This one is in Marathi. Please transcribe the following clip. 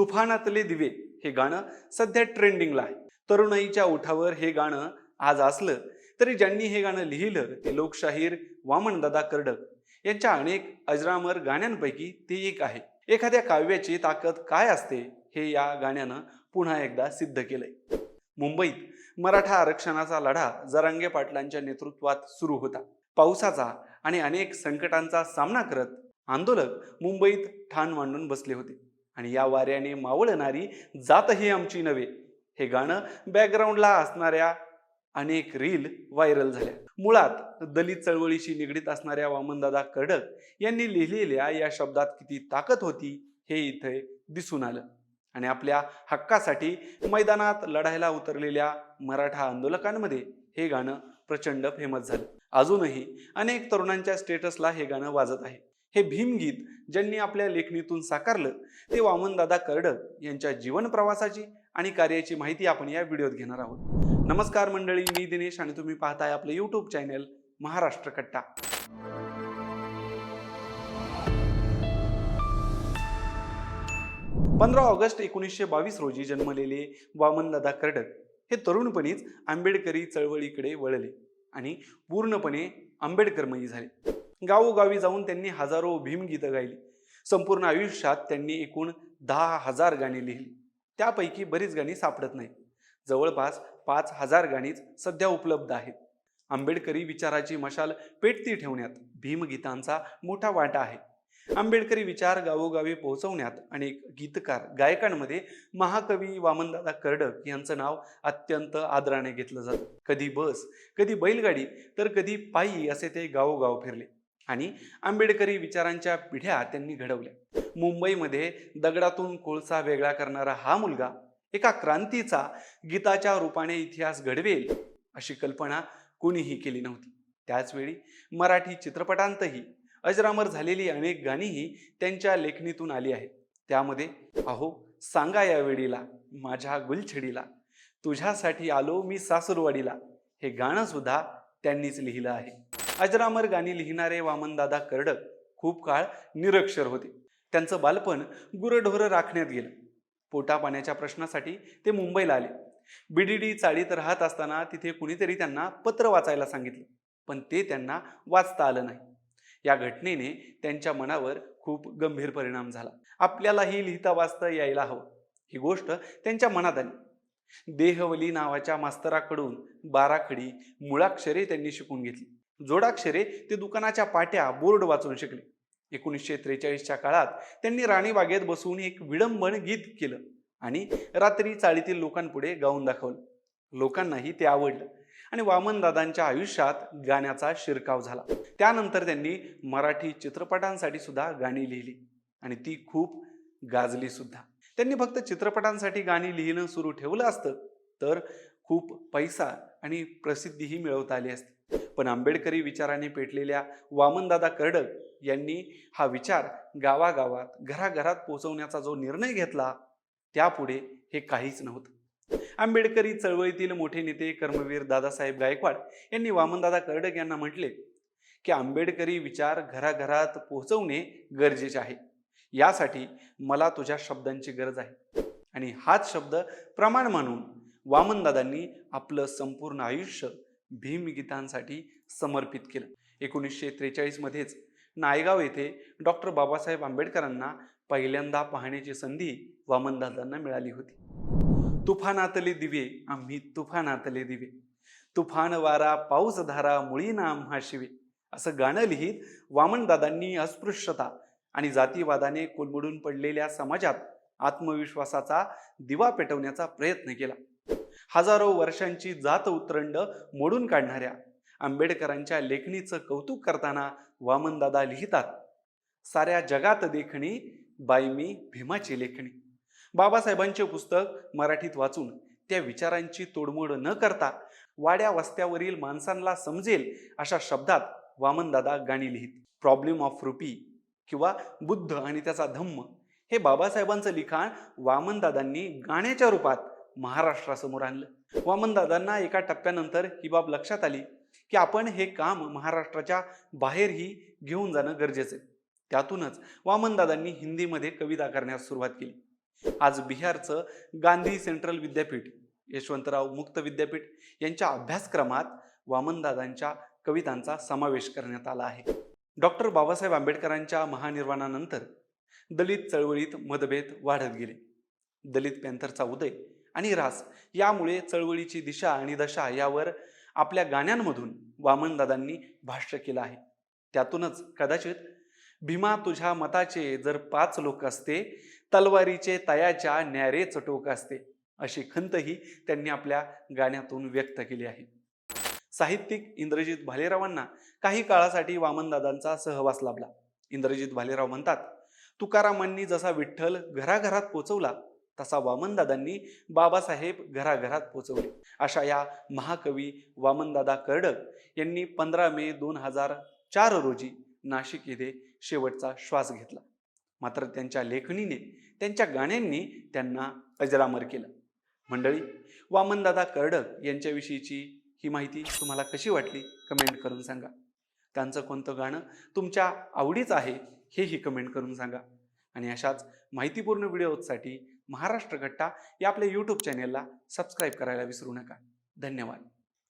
तुफानातले दिवे. हे गाणं सध्या ट्रेंडिंगला आहे. तरुणाईच्या ओठावर हे गाणं आज असलं तरी ज्यांनी हे गाणं लिहिलं ते लोकशाहीर वामनदादा कर्डक. यांच्या अनेक अजरामर गाण्यांपैकी ते एक आहे. एखाद्या काव्याची ताकद काय असते हे या गाण्यानं पुन्हा एकदा सिद्ध केलंय. मुंबईत मराठा आरक्षणाचा लढा जरांगे पाटलांच्या नेतृत्वात सुरू होता. पावसाचा आणि अनेक संकटांचा सामना करत आंदोलक मुंबईत ठाण मांडून बसले होते. आणि या वाऱ्याने मावळणारी जातही आमची नव्हे. हे गाणं बॅकग्राऊंडला असणाऱ्या अनेक रील व्हायरल झाल्या. मुळात दलित चळवळीशी निगडीत असणाऱ्या वामनदादा कडक यांनी लिहिलेल्या या शब्दात किती ताकद होती हे इथे दिसून आलं. आणि आपल्या हक्कासाठी मैदानात लढायला उतरलेल्या मराठा आंदोलकांमध्ये हे गाणं प्रचंड फेमस झालं. अजूनही अनेक तरुणांच्या स्टेटसला हे गाणं वाजत आहे. हे भीमगीत ज्यांनी आपल्या लेखणीतून साकारलं ते वामनदादा कर्डक यांच्या जीवन प्रवासाची आणि कार्याची माहिती आपण या व्हिडिओत घेणार आहोत. नमस्कार मंडळी मी दिनेश आणि तुम्ही पाहताय आपलं यूट्यूब चॅनल महाराष्ट्र कट्टा. पंधरा ऑगस्ट एकोणीसशे बावीस रोजी जन्मलेले वामनदादा कर्डक हे तरुणपणीच आंबेडकरी चळवळीकडे वळले आणि पूर्णपणे आंबेडकरमयी झाले. गावोगावी जाऊन त्यांनी हजारो भीमगीतं गायली. संपूर्ण आयुष्यात त्यांनी एकूण दहा हजार गाणी लिहिली. त्यापैकी बरीच गाणी सापडत नाहीत. जवळपास पाच हजार गाणीच सध्या उपलब्ध आहेत. आंबेडकरी विचाराची मशाल पेटती ठेवण्यात भीमगीतांचा मोठा वाटा आहे. आंबेडकरी विचार गावोगावी पोहोचवण्यात अनेक गीतकार गायकांमध्ये महाकवी वामनदादा कर्डक यांचं नाव अत्यंत आदराने घेतलं जातं. कधी बस कधी बैलगाडी तर कधी पायी असे ते गावोगाव फिरले. आणि आंबेडकरी विचारांच्या पिढ्या त्यांनी घडवल्या. मुंबईमध्ये दगडातून कोळसा वेगळा करणारा हा मुलगा एका क्रांतीचा गीताच्या रूपाने इतिहास घडवेल अशी कल्पना कोणीही केली नव्हती. त्याचवेळी मराठी चित्रपटांतही अजरामर झालेली अनेक गाणीही त्यांच्या लेखणीतून आली आहेत. त्यामध्ये अहो सांगा या वेळीला माझ्या गुलछडीला तुझ्यासाठी आलो मी सासूरवाडीला. हे गाणं सुद्धा त्यांनीच लिहिलं आहे. अजरामर गाणी लिहिणारे वामनदादा कर्डक खूप काळ निरक्षर होते. त्यांचं बालपण गुरढोरं राखण्यात गेलं. पोटापाण्याच्या प्रश्नासाठी ते मुंबईला आले. बीडीडी चाळीत राहत असताना तिथे कुणीतरी त्यांना पत्र वाचायला सांगितलं पण ते त्यांना वाचता आलं नाही. या घटनेने त्यांच्या मनावर खूप गंभीर परिणाम झाला. आपल्यालाही लिहिता वाचता यायला हवं. ही गोष्ट त्यांच्या मनात आली. देहवली नावाच्या मास्तराकडून बाराखडी मुळाक्षरे त्यांनी शिकून घेतली. जोडाक्षरे ते दुकानाच्या पाट्या बोर्ड वाचून शिकले. एकोणीसशे त्रेचाळीसच्या काळात त्यांनी राणीबागेत बसून एक विडंबन गीत केलं आणि रात्री चाळीतील लोकांपुढे गाऊन दाखवलं. लोकांनाही ते आवडलं आणि वामनदादांच्या आयुष्यात गाण्याचा शिरकाव झाला. त्यानंतर त्यांनी मराठी चित्रपटांसाठी सुद्धा गाणी लिहिली आणि ती खूप गाजली सुद्धा. त्यांनी फक्त चित्रपटांसाठी गाणी लिहिणं सुरू ठेवलं असतं तर खूप पैसा आणि प्रसिद्धीही मिळवता आली असती. पण आंबेडकरी विचाराने पेटलेल्या वामनदादा कर्डक यांनी हा विचार गावागावात घराघरात पोहोचवण्याचा जो निर्णय घेतला त्यापुढे हे काहीच नव्हतं. आंबेडकरी चळवळीतील मोठे नेते कर्मवीर दादासाहेब गायकवाड यांनी वामनदादा कर्डक यांना म्हटले की आंबेडकरी विचार घराघरात पोहोचवणे गरजेचे आहे. यासाठी मला तुझ्या शब्दांची गरज आहे. आणि हाच शब्द प्रमाण मानून वामनदादांनी आपलं संपूर्ण आयुष्य भीमगीतांसाठी समर्पित केलं. एकोणीसशे त्रेचाळीसमध्येच नायगाव येथे डॉक्टर बाबासाहेब आंबेडकरांना पहिल्यांदा पाहण्याची संधी वामनदादांना मिळाली होती. तुफानातले दिवे आम्ही तुफानातले दिवे. तुफान वारा पाऊस धारा मुळी शिवे असं गाणं लिहित वामनदादांनी अस्पृश्यता आणि जातीवादाने कोलमडून पडलेल्या समाजात आत्मविश्वासाचा दिवा पेटवण्याचा प्रयत्न केला. हजारो वर्षांची जात उतरंड मोडून काढणाऱ्या आंबेडकरांच्या लेखणीचं कौतुक करताना वामनदादा लिहितात साऱ्या जगात देखणी बाई मी भीमाची लेखणी. बाबासाहेबांचे पुस्तक मराठीत वाचून त्या विचारांची तोडमोड न करता वाड्या वस्त्यावरील माणसांना समजेल अशा शब्दात वामनदादा गाणी लिहित. प्रॉब्लेम ऑफ रुपी किंवा बुद्ध आणि त्याचा धम्म हे बाबासाहेबांचं लिखाण वामनदादांनी गाण्याच्या रूपात महाराष्ट्रासमोर आणलं. वामनदादांना एका टप्प्यानंतर ही बाब लक्षात आली की आपण हे काम महाराष्ट्राच्या बाहेरही घेऊन जाणं गरजेचं आहे. त्यातूनच वामनदादांनी हिंदीमध्ये कविता करण्यास सुरुवात केली. आज बिहारचं गांधी सेंट्रल विद्यापीठ यशवंतराव मुक्त विद्यापीठ यांच्या अभ्यासक्रमात वामनदादांच्या कवितांचा समावेश करण्यात आला आहे. डॉक्टर बाबासाहेब आंबेडकरांच्या महानिर्वाणानंतर दलित चळवळीत मतभेद वाढत गेले. दलित पॅंथरचा उदय आणि रास यामुळे चळवळीची दिशा आणि दशा यावर आपल्या गाण्यांमधून वामनदादांनी भाष्य केलं आहे. त्यातूनच कदाचित भीमा तुझ्या मताचे जर पाच लोक असते तलवारीचे तयाच्या न्यारे चटोक असते अशी खंतही त्यांनी आपल्या गाण्यातून व्यक्त केली आहे. साहित्यिक इंद्रजित भालेरावांना काही काळासाठी वामनदादांचा सहवास लाभला. इंद्रजित भालेराव म्हणतात तुकारामांनी जसा विठ्ठल घराघरात पोचवला तसा वामनदादांनी बाबासाहेब घराघरात पोचवले. अशा या महाकवी वामनदादा कर्डक यांनी पंधरा मे दोन हजार चार रोजी नाशिक येथे शेवटचा श्वास घेतला. मात्र त्यांच्या लेखणीने त्यांच्या गाण्यांनी त्यांना अजरामर केलं. मंडळी वामनदादा कर्डक यांच्याविषयीची ही माहिती तुम्हाला कशी वाटली कमेंट करून सांगा. त्यांचं कोणतं गाणं तुमच्या आवडीचं आहे हेही कमेंट करून सांगा. आणि अशाच माहितीपूर्ण व्हिडिओसाठी महाराष्ट्र घट्टा या आपल्या यूट्यूब चॅनेलला सबस्क्राईब करायला विसरू नका. धन्यवाद.